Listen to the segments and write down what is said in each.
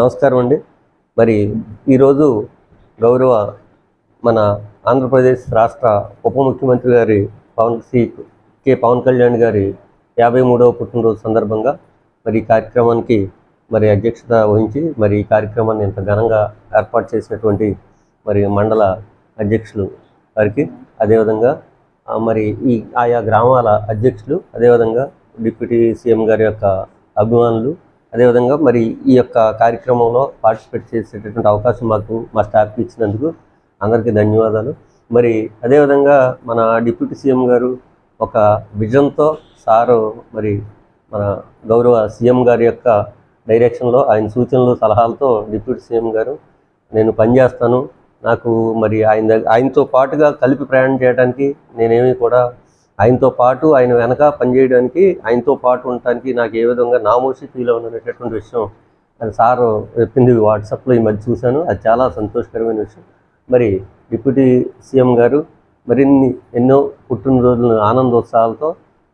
నమస్కారం అండి. మరి ఈరోజు గౌరవ మన ఆంధ్రప్రదేశ్ రాష్ట్ర ఉప ముఖ్యమంత్రి గారి పవన్ సి కె పవన్ కళ్యాణ్ గారి యాభై మూడవ పుట్టినరోజు సందర్భంగా మరి ఈ కార్యక్రమానికి మరి అధ్యక్షత వహించి మరి ఈ కార్యక్రమాన్ని ఇంత ఘనంగా ఏర్పాటు చేసినటువంటి మరి మండల అధ్యక్షులు వారికి అదేవిధంగా మరి ఈ ఆయా గ్రామాల అధ్యక్షులు అదేవిధంగా డిప్యూటీ సీఎం గారి యొక్క అభిమానులు అదేవిధంగా మరి ఈ యొక్క కార్యక్రమంలో పార్టిసిపేట్ చేసేటటువంటి అవకాశం మాకు మా స్టాఫ్కి ఇచ్చినందుకు అందరికీ ధన్యవాదాలు. మరి అదేవిధంగా మన డిప్యూటీ సీఎం గారు ఒక విజన్తో సారు మరి మన గౌరవ సీఎం గారి యొక్క డైరెక్షన్లో ఆయన సూచనలు సలహాలతో డిప్యూటీ సీఎం గారు నేను పనిచేస్తాను నాకు మరి ఆయన ఆయనతో పాటుగా కలిపి ప్రయాణం చేయడానికి నేనేమి కూడా ఆయనతో పాటు ఆయన వెనక పనిచేయడానికి ఆయనతో పాటు ఉండటానికి నాకు ఏ విధంగా నామోషి ఫీల్ అవుననేటటువంటి విషయం సార్ చెప్పింది వాట్సాప్లో ఈ మధ్య చూశాను. అది చాలా సంతోషకరమైన విషయం. మరి డిప్యూటీ సీఎం గారు మరిన్ని ఎన్నో పుట్టినరోజులను ఆనందోత్సాహాలతో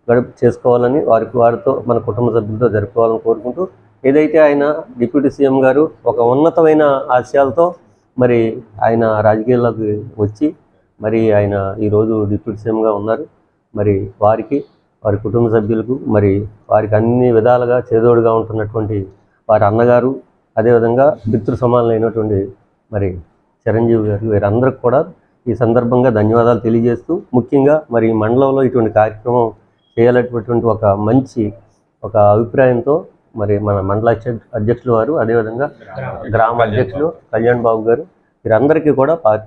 గడుపు చేసుకోవాలని వారికి వారితో మన కుటుంబ సభ్యులతో జరుపుకోవాలని కోరుకుంటూ ఏదైతే ఆయన డిప్యూటీ సీఎం గారు ఒక ఉన్నతమైన ఆశయాలతో మరి ఆయన రాజకీయాల్లోకి వచ్చి మరి ఆయన ఈరోజు డిప్యూటీ సీఎంగా ఉన్నారు. మరి వారికి వారి కుటుంబ సభ్యులకు మరి వారికి అన్ని విధాలుగా చేదోడుగా ఉంటున్నటువంటి వారి అన్నగారు అదేవిధంగా పితృ సమానులైనటువంటి మరి చిరంజీవి గారు వీరందరికి కూడా ఈ సందర్భంగా ధన్యవాదాలు తెలియజేస్తూ ముఖ్యంగా మరి ఈ మండలంలో ఇటువంటి కార్యక్రమం చేయాలనేటువంటి ఒక మంచి ఒక అభిప్రాయంతో మరి మన మండల అధ్యక్షులు వారు అదేవిధంగా గ్రామ అధ్యక్షులు కళ్యాణ్ బాబు గారు వీరందరికీ కూడా పా-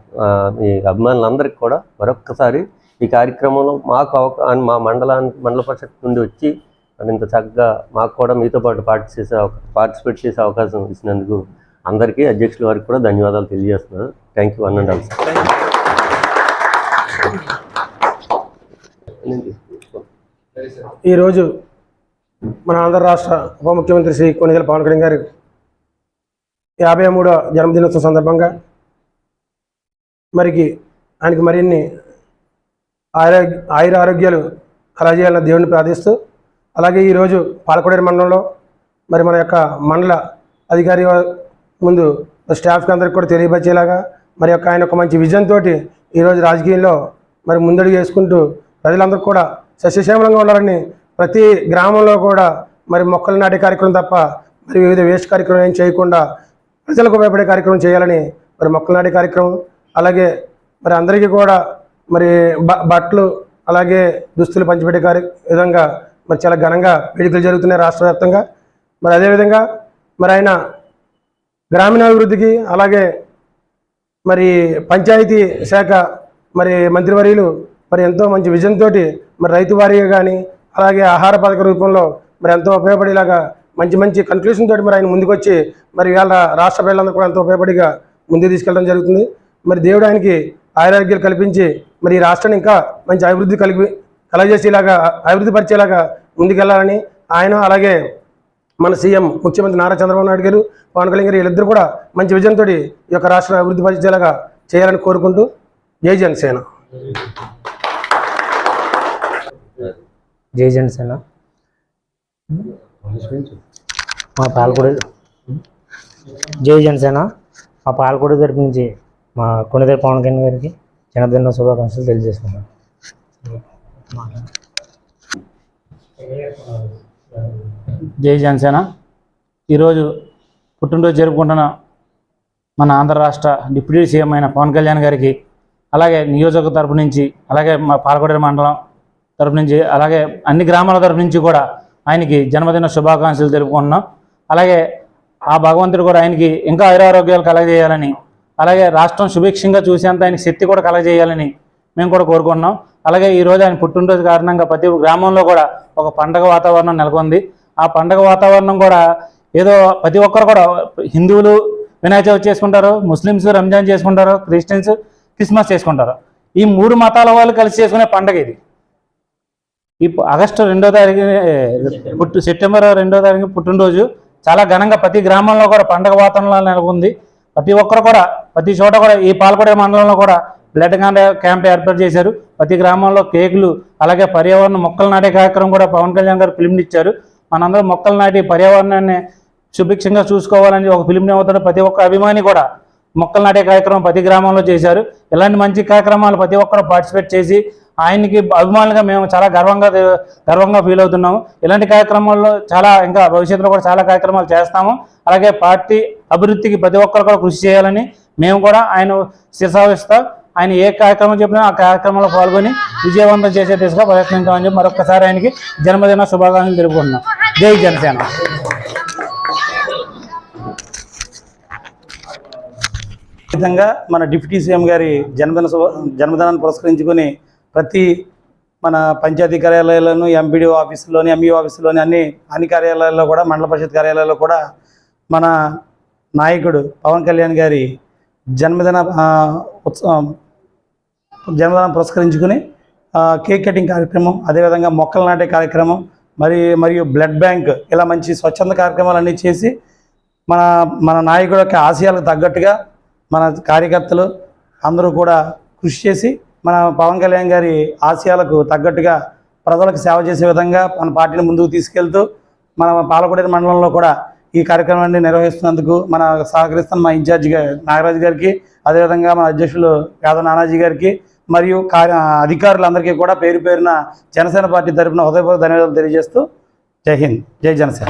ఈ అభిమానులందరికీ కూడా మరొక్కసారి ఈ కార్యక్రమంలో మాకు అవకా మా మండలానికి మండల పరిషత్ నుండి వచ్చి ఇంత చక్కగా మాకు కూడా మీతో పాటు పార్టి చేసే పార్టిసిపేట్ చేసే అవకాశం ఇచ్చినందుకు అందరికీ అధ్యక్షుల వారికి కూడా ధన్యవాదాలు తెలియజేస్తున్నాను. Thank you one and all ఈరోజు మన ఆంధ్ర రాష్ట్ర ఉప ముఖ్యమంత్రి శ్రీ కొనిదెల పవన్ కళ్యాణ్ గారి యాభై మూడో జన్మదినోత్సవం సందర్భంగా మరికి ఆయనకి మరిన్ని ఆరోగ్య ఆయుర ఆరోగ్యాలు కలజేయాలని దేవుడిని ప్రార్థిస్తూ అలాగే ఈరోజు పాలకొడేరు మండలంలో మరి మన యొక్క మండల అధికారి ముందు స్టాఫ్కి అందరికి కూడా తెలియపరిచేలాగా మరి యొక్క ఆయన ఒక మంచి విజన్ తోటి ఈరోజు రాజకీయంలో మరి ముందడుగు వేసుకుంటూ ప్రజలందరూ కూడా సస్యశ్యామలంగా ఉండాలని ప్రతి గ్రామంలో కూడా మరి మొక్కలు నాటే కార్యక్రమం తప్ప మరి వివిధ వేస్ట్ కార్యక్రమం ఏం చేయకుండా ప్రజలకు ఉపయోగపడే కార్యక్రమం చేయాలని మరి మొక్కలు నాటే కార్యక్రమం అలాగే మరి అందరికీ కూడా మరి బ బట్టలు అలాగే దుస్తులు పంచిపెట్టే కార్య విధంగా మరి చాలా ఘనంగా వేడుకలు జరుగుతున్నాయి రాష్ట్ర వ్యాప్తంగా. మరి అదేవిధంగా మరి ఆయన గ్రామీణాభివృద్ధికి అలాగే మరి పంచాయతీ శాఖ మరి మంత్రివర్యులు మరి ఎంతో మంచి విజన్ తోటి మరి రైతు వారీగా కానీ అలాగే ఆహార పథక రూపంలో మరి ఎంతో ఉపయోగపడేలాగా మంచి మంచి కన్క్లూషన్ తోటి మరి ఆయన ముందుకొచ్చి మరి ఇవాళ రాష్ట్ర ప్రజలందరూ కూడా ఎంతో ఉపయోగపడిగా ముందుకు తీసుకెళ్ళడం జరుగుతుంది. మరి దేవుడు ఆయనకి ఆరోగ్యాలు కల్పించి మరి ఈ రాష్ట్రాన్ని ఇంకా మంచి అభివృద్ధి కలిగి కలగజేసేలాగా అభివృద్ధి పరిచేలాగా ముందుకెళ్ళాలని ఆయన అలాగే మన సీఎం ముఖ్యమంత్రి నారా చంద్రబాబు నాయుడు గారు పవన్ కళ్యాణ్ గారు వీళ్ళిద్దరూ కూడా మంచి విజయంతో ఈ యొక్క రాష్ట్ర అభివృద్ధి పరిచేలాగా చేయాలని కోరుకుంటూ జై జనసేన. జై జనసేన. మా పాలకొడి జై జనసేన. మా పాలకొడి తరపు నుంచి మా కొండదేవి పవన్ కళ్యాణ్ గారికి జనదిన శుభాకాంక్షలు తెలియజేసుకున్నాను జై జనసేన. ఈరోజు పుట్టినరోజు జరుపుకుంటున్న మన ఆంధ్ర రాష్ట్ర డిప్యూటీ సీఎం అయిన పవన్ కళ్యాణ్ గారికి అలాగే నియోజక తరపు నుంచి అలాగే మా పాలకొండ మండలం తరపు నుంచి అలాగే అన్ని గ్రామాల తరపు నుంచి కూడా ఆయనకి జన్మదిన శుభాకాంక్షలు తెలుపుకుంటున్నాం. అలాగే ఆ భగవంతుడు కూడా ఆయనకి ఇంకా ఆయురారోగ్యాలు కలగజేయాలని అలాగే రాష్ట్రం సుభిక్షంగా చూసేంత ఆయనకి శక్తి కూడా కలగజేయాలని మేము కూడా కోరుకుంటున్నాం. అలాగే ఈ రోజు ఆయన పుట్టినరోజు కారణంగా ప్రతి గ్రామంలో కూడా ఒక పండగ వాతావరణం నెలకొంది. ఆ పండగ వాతావరణం కూడా ఏదో ప్రతి ఒక్కరు కూడా హిందువులు వినాయక చవితి చేసుకుంటారు ముస్లిమ్స్ రంజాన్ చేసుకుంటారు క్రిస్టియన్స్ క్రిస్మస్ చేసుకుంటారు. ఈ మూడు మతాల వాళ్ళు కలిసి చేసుకునే పండగ ఇది. ఈ ఆగస్టు రెండో తారీఖు పుట్టు సెప్టెంబర్ రెండో తారీఖు పుట్టినరోజు చాలా ఘనంగా ప్రతి గ్రామంలో కూడా పండగ వాతావరణం నెలకొంది. ప్రతి ఒక్కరు కూడా ప్రతి చోట కూడా ఈ పాల్గొడే మండలంలో కూడా బ్లడ్ క్యాంప్ ఏర్పాటు చేశారు. ప్రతి గ్రామంలో కేకులు అలాగే పర్యావరణ మొక్కలు నాటే కార్యక్రమం కూడా పవన్ కళ్యాణ్ గారు పిలుపునిచ్చారు మనందరం మొక్కలు నాటి పర్యావరణాన్ని సుభిక్షంగా చూసుకోవాలని ఒక ఫిలింని అవుతాడు ప్రతి ఒక్క అభిమాని కూడా మొక్కలు నాటే కార్యక్రమం ప్రతి గ్రామంలో చేశారు. ఇలాంటి మంచి కార్యక్రమాలు ప్రతి ఒక్కరు పార్టిసిపేట్ చేసి ఆయనకి అభిమానులుగా మేము చాలా గర్వంగా గర్వంగా ఫీల్ అవుతున్నాము. ఇలాంటి కార్యక్రమాల్లో చాలా ఇంకా భవిష్యత్తులో కూడా చాలా కార్యక్రమాలు చేస్తాము. అలాగే పార్టీ అభివృద్ధికి ప్రతి ఒక్కరు కూడా కృషి చేయాలని మేము కూడా ఆయన శిరసావిస్తా ఆయన ఏ కార్యక్రమం చెప్పినా ఆ కార్యక్రమంలో పాల్గొని విజయవంతం చేసే దిశగా ప్రయత్నించామని చెప్పి మరొకసారి ఆయనకి జన్మదిన శుభాకాంక్షలు తెలుపుకుంటున్నాం. జై జనసేన. విధంగా మన డిప్యూటీ సీఎం గారి జన్మదిన శుభ- జన్మదినాన్ని పురస్కరించుకొని ప్రతి మన పంచాయతీ కార్యాలయాలను ఎంపీడీ ఆఫీసులోని ఎంఈ ఆఫీసులోని అన్ని అన్ని కార్యాలయాల్లో కూడా మండల పరిషత్ కార్యాలయాల్లో కూడా మన నాయకుడు పవన్ కళ్యాణ్ గారి జన్మదిన ఉత్సవం జన్మదినం పురస్కరించుకుని కేక్ కటింగ్ కార్యక్రమం అదేవిధంగా మొక్కలు నాటే కార్యక్రమం మరి మరియు బ్లడ్ బ్యాంక్ ఇలా మంచి స్వచ్ఛంద కార్యక్రమాలన్నీ చేసి మన మన నాయకుడు యొక్క ఆశయాలకు తగ్గట్టుగా మన కార్యకర్తలు అందరూ కూడా కృషి చేసి మన పవన్ కళ్యాణ్ గారి ఆశయాలకు తగ్గట్టుగా ప్రజలకు సేవ చేసే విధంగా మన పార్టీని ముందుకు తీసుకెళ్తూ మన పాలకొడేరు మండలంలో కూడా ఈ కార్యక్రమాన్ని నిర్వహిస్తున్నందుకు మన సహకరిస్తున్న మా ఇన్ఛార్జ్ గా- నాగరాజు గారికి అదేవిధంగా మన అధ్యక్షులు యాదవ్ నానాజీ గారికి మరియు కార్య అధికారులందరికీ కూడా పేరు పేరున జనసేన పార్టీ తరపున హృదయపూర్వక ధన్యవాదాలు తెలియజేస్తూ జై హింద్ జై జనసేన.